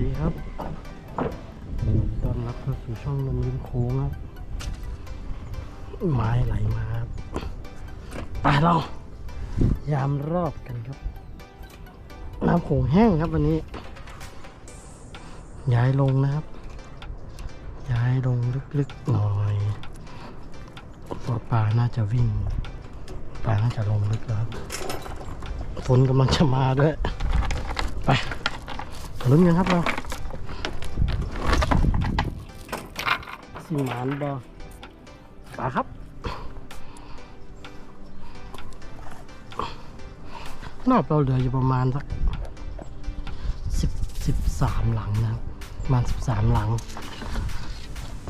ดีครับต้อนรับเข้าสู่ช่องนมริมโค้งครับ ไม้ไหลมาครับไปเรายามรอบกันครับ น้ำโขงแห้งครับวันนี้ ย้ายลงนะครับ ย้ายลงลึกๆหน่อยเพราปลาน่าจะวิ่ง ปลาน่าจะลงลึกแล้วครับฝนกำลังจะมาด้วย ไป ลุ้นกันครับเราสิหมานบอปลาครับรอบเราเหลืออยู่ประมาณสักสิบสิบสามหลังนะครับประมาณสิบสามหลัง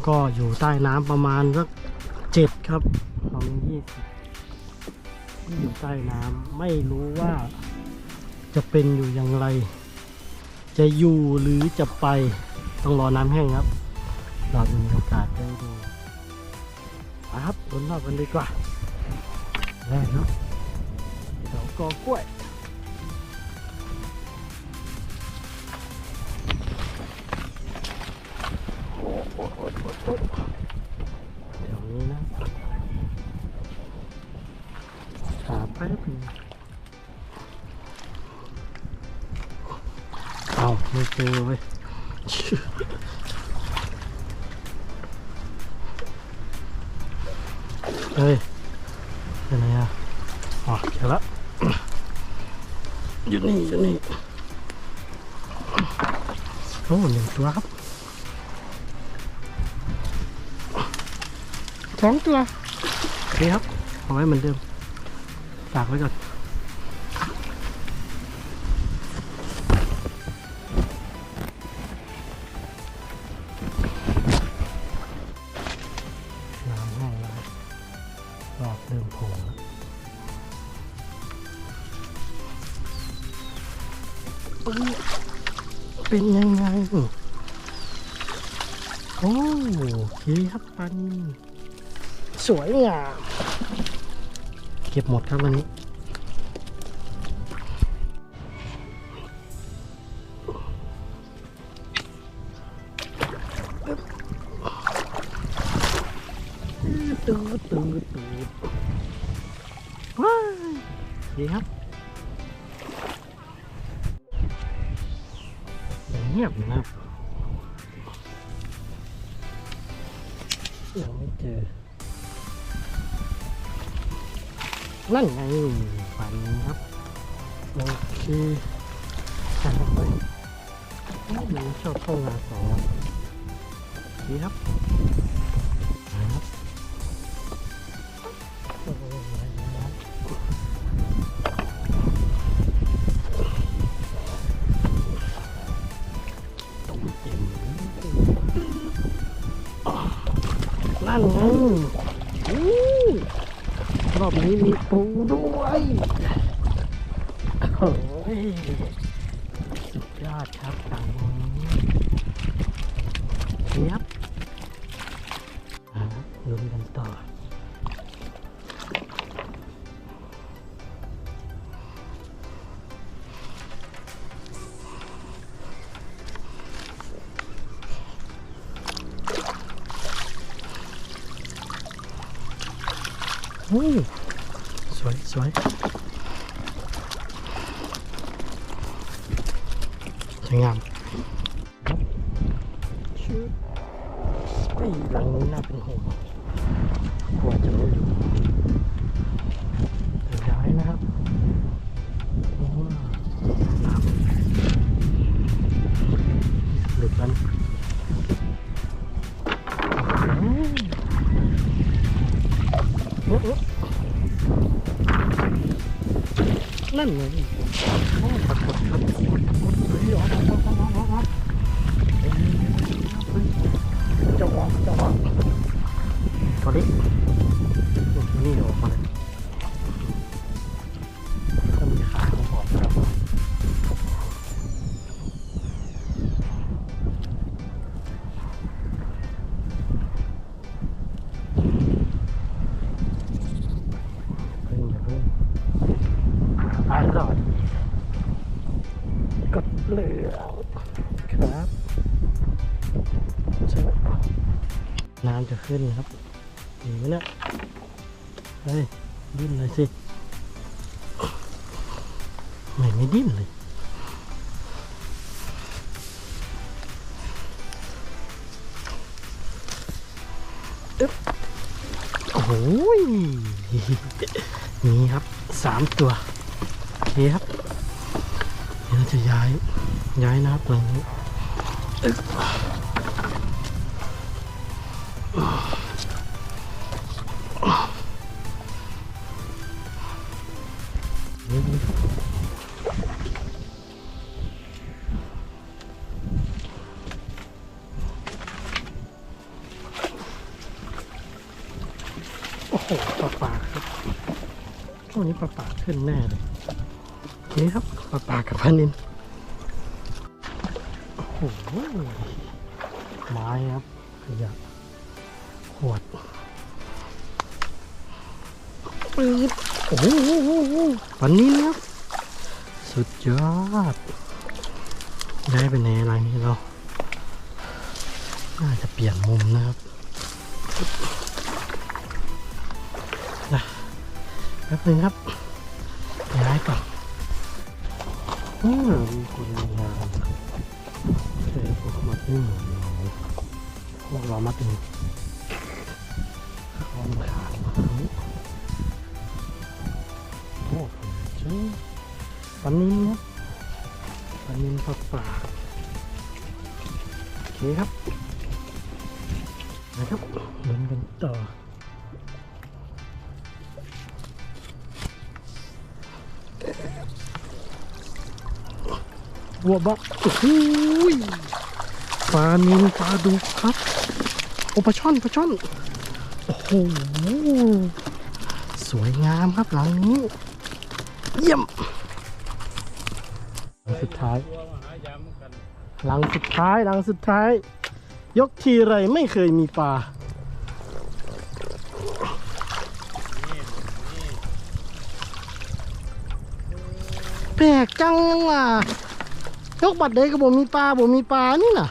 ก็อยู่ใต้น้ำประมาณสักเจ็ดครับตอนนี้ยี่สิบอยู่ใต้น้ำไม่รู้ว่าจะเป็นอยู่อย่างไร จะอยู่หรือจะไปต้องรอน้ำแห้งครับ เรามีโอกาสได้ดูครับวนรอบกันดีกว่าแรกเนาะเดี๋ยวกอกล้วยเไม่เจอเว้ยเฮ้ยเป็นไงอะอ๋อเจอละอยู่นี่อยู่นี่โอ้หนึ่งตัวครับสองตัวโอเคครับเอาไว้เหมือนเดิมฝากไว้ก่อน รอบเริ่มโผล่แล้วปึ๊บเป็นยังไง โอ้โอเคครับปัน สวยงาม เก็บหมดครับวันนี้ ดีครับเงียบนะครับยังไม่เจอ นั่นไงฝันครับ โอเคใส่ลงไปมันชอบเข้างาสองดีครับ ปูด้วยโอ้ยสุดยอดครับฝั่งนี้เทียบลุ้นกันต่อโอ้ยสวยสวยสวยงา นั่ น้ำจะขึ้นครับเห็นไหมเนี่ยเฮ้ยดิ้นเลยสิไม่ไม่ดิ้นเลยโอ้โหยนี่ครับสามตัวโอเคครับเดี๋ยวจะย้ายย้ายนะครับหลังนี้อึ๊บนี่ โอ้โหปลาปากครับช่วงนี้ปลาปากขึ้นแน่เลยนี่ครับปลาปากกับพันนินโอ้โหไม้ครับขยะขวดปื๊ดโอ้โหปันนี้ครับ สุดยอด ได้ไปไหนอะไรนี่เรา น่าจะเปลี่ยนมุมนะครับ แป๊บนึงครับย้ายก่อนอืมมีคนงานเฮ้ยพวกมาตึงพวกเรามาตึงคอนขาดโอ้โหเจ้าปันนินครับปันนินปลาปากโอเคครับนะครับเดินกันต่อ บัวบอกโอ้โหปลานินปลาดุกครับ โอปลาช่อนปลาช่อน โอ้โห สวยงามครับหลังนี้ เยี่ยมหลังสุดท้ายหลังสุดท้ายหลังสุดท้าย ยกทีไรไม่เคยมีปลาแปลกจังว่ะ ยกบัตรเดก็บอกมีปลาบอกมีปลานี่น่ะ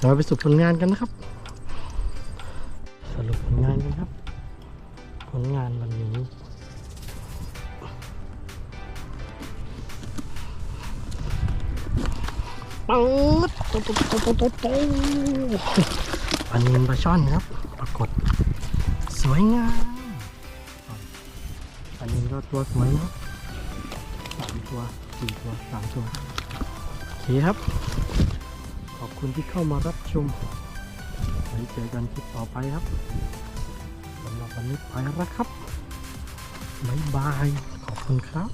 เราไปสรุปผลงานกันนะครับ สรุปผลงานกันครับ ผลงานวันนี้ปังดโตโตโตโตโตโตปลานินปลาช่อนครับ ปรากฏ สวยงามอันนี้ก็ตัวสวยนะามตัวสี่ตัวสามตัวโอเคครับ ขอบคุณที่เข้ามารับชมไว้เจอกันคลิปต่อไปครับสำหรับวันนี้ไปแล้วครับบ๊ายบายขอบคุณครับ